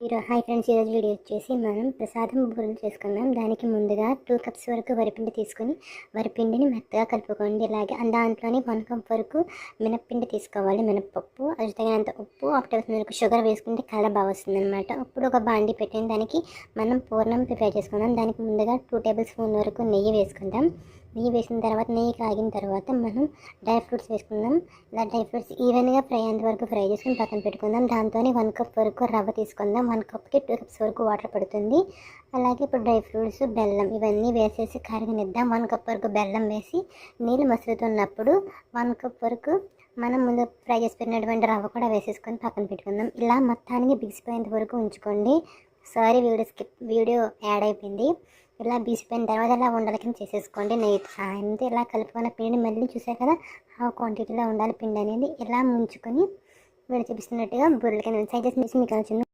ఈరోజు hi friends ఈరోజు video వచ్చేసి మనం ప్రసాదం బూరెలు చేసుకుందాం. దానికి ముందుగా టూ కప్స్ వరకు వరిపిండి తీసుకొని వరిపిండిని మెత్తగా కలుపుకోండి. ఇలాగే దాంట్లోనే వన్ కప్ వరకు మినప్పిండి తీసుకోవాలి. మినప్పప్పు అది తగినంత ఉప్పు ఒక వరకు షుగర్ వేసుకుంటే కలర్ బాగా వస్తుంది అనమాట ఇప్పుడు ఒక బాండి పెట్టిన దానికి మనం పూర్ణం ప్రిపేర్ చేసుకుందాం. దానికి ముందుగా టూ టేబుల్ స్పూన్ వరకు నెయ్యి వేసుకుందాం. నెయ్యి వేసిన తర్వాత నెయ్యి కాగిన తర్వాత మనం డ్రై ఫ్రూట్స్ వేసుకుందాం. ఇలా డ్రై ఫ్రూట్స్ ఈవెన్గా ఫ్రై అయ్యేంత వరకు ఫ్రై చేసుకుని పక్కన పెట్టుకుందాం. దాంతో వన్ కప్ వరకు రవ్వ తీసుకుందాం. వన్ కప్కి టూ కప్స్ వరకు వాటర్ పడుతుంది. అలాగే ఇప్పుడు డ్రై ఫ్రూట్స్ బెల్లం ఇవన్నీ వేసేసి కరగనిద్దాం. వన్ కప్ వరకు బెల్లం వేసి నీళ్ళు మసులుతున్నప్పుడు వన్ కప్ వరకు మనం ముందు ఫ్రై చేసి పెట్టినటువంటి రవ్వ కూడా వేసేసుకొని పక్కన పెట్టుకుందాం. ఇలా మొత్తానికి బిగిసిపోయేంత వరకు ఉంచుకోండి. Sorry video skip video ad అయిపోయింది. ఇలా బీసిపోయిన తర్వాత ఇలా ఉండల కింద చేసేసుకోండి నెయ్యి అంతే ఇలా కలుపుకున్న పిండిని మళ్ళీ చూసారు కదా ఆ క్వాంటిటీలో ఉండాలి పిండి అనేది ఇలా ముంచుకొని వీడు చూపిస్తున్నట్టుగా బుర్రల కింద సైజెస్ మీకు వచ్చింది